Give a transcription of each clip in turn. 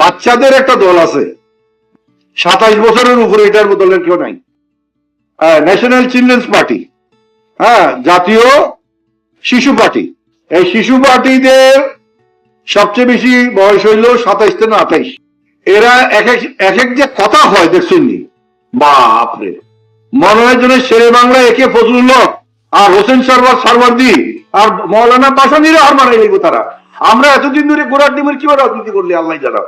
বাচ্চাদের একটা দল আছে। সাতাইশ বছরের উপরে এটার দলের কেউ নাই। ন্যাশনাল চিলড্রেন্স পার্টি হ্যাঁ জাতীয় শিশু পার্টি। এই শিশু পার্টিদের সবচেয়ে বেশি বয়স হইল সাতাইশ থেকে আঠাইশ। এরা এক এক যে কথা হয়, দেখছেন বাপরে। মনে হয় যেন শেরে বাংলা একে ফজলুল আর হোসেন সরবার সারওয়ার্দি আর মৌলানা পাশানিরা আর মারাই তারা। আমরা এতদিন ধরে গোড়ার ডিমের কীভাবে রাজনীতি করলি, আল্লাহ জানা।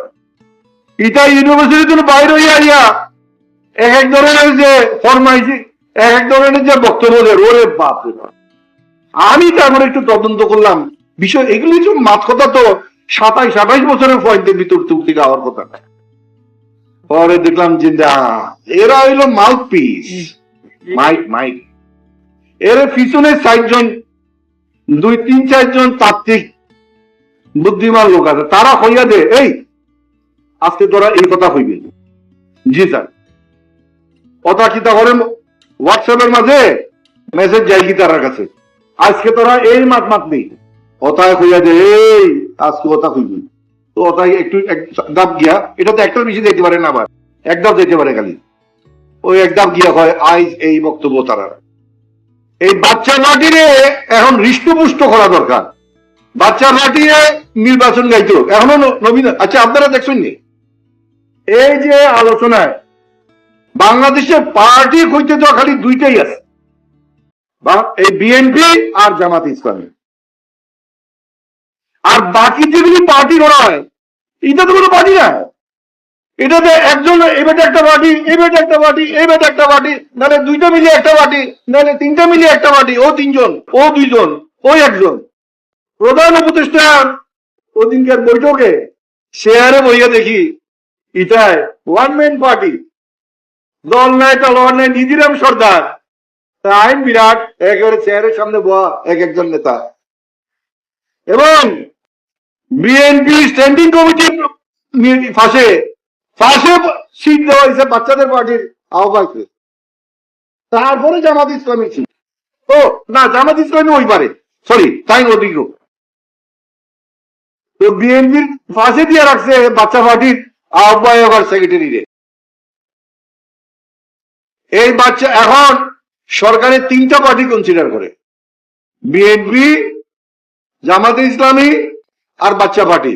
এটা ইউনিভার্সিটির জন্য বাইরে হইয়া আইয়া এক এক ধরনের যে ফরমাইছি এক এক ধরনের যে বক্তব্য দেয় ওরে বাপ। আমি তারপরে একটু তদন্ত করলাম। বিষয় এগুলি তো মাত কথা তো সাতাইশ আঠাইশ বছরের পয়েন্টের ভিতর থেকে হওয়ার কথা না। পরে দেখলাম যে না এরা হইল মাউথ পিস মাইক মাইক। এর পিছনে চারজন দুই তিন চারজন তাত্ত্বিক বুদ্ধিমান লোক আছে। তারা হইয়া দে এই আজকে তোরা এই কথা হইবে জি স্যার। কথা কিতা করে হোয়াটসঅ্যাপের মাঝে মেসেজ যাই কি তার কাছে? আজকে তোরা এই মাত মাতবি কথায় হইয়া দে, এই, আজকে কথা হইবি তো একটু এক গিয়া, এটা তো বেশি যেতে পারে না আবার। এক যেতে পারে খালি। ওই এক ধাপ গিয়া হয় আইজ এই বক্তব্য তারা। এই বাচ্চা মাটিরে এখন হৃষ্টপুষ্ট করা দরকার। বাচ্চা মাটিরে নির্বাচন গাইতো। এখনও নবীন আচ্ছা আপনারা দেখছেন নি? এই যে আলোচনায় বাংলাদেশের পার্টি কইতে তো খালি দুইটাই আছে। এই বিএনপি আর জামাত ইসলামী। আর বাকি যেগুলি পার্টি করা হয়, এটা তো কোনো পার্টি না। এটাতে একজন এবারে একটা পার্টি এবারে একটা পার্টি এবারে একটা পার্টি নাহলে দুইটা মিলিয়ে একটা পার্টি নাহলে তিনটা মিলিয়ে একটা পার্টি, ও তিনজন, ও দুইজন, ও একজন। প্রধান উপদেষ্টার ওদিনকার বৈঠকে শেয়ারে বইয়া দেখি ইটায় ওয়ান ম্যান পার্টি দল নাই, তলোয়ার নাই, নিধিরাম সর্দার। আইন বিরাট, একেবারে চেয়ারের সামনে বয়া এক একজন নেতা। এবং বিএনপি স্ট্যান্ডিং কমিটির ফাঁসে ফাঁসে সিট দেওয়া হয়েছে বাচ্চাদের পার্টির আহ্বায়কে তারপরে জামাত ইসলামী ছিল। ও, না, জামাত ইসলামী ওই পারে। সরি তাই ওদিকে তো বিএনপির ফাঁসে দিয়ে রাখছে বাচ্চা পার্টির আহ্বায়ক আর সেক্রেটারি রে। এই বাচ্চা এখন সরকারের তিনটা পার্টি কনসিডার করে। বিএনপি জামাতে ইসলামী আর বাচ্চা পার্টি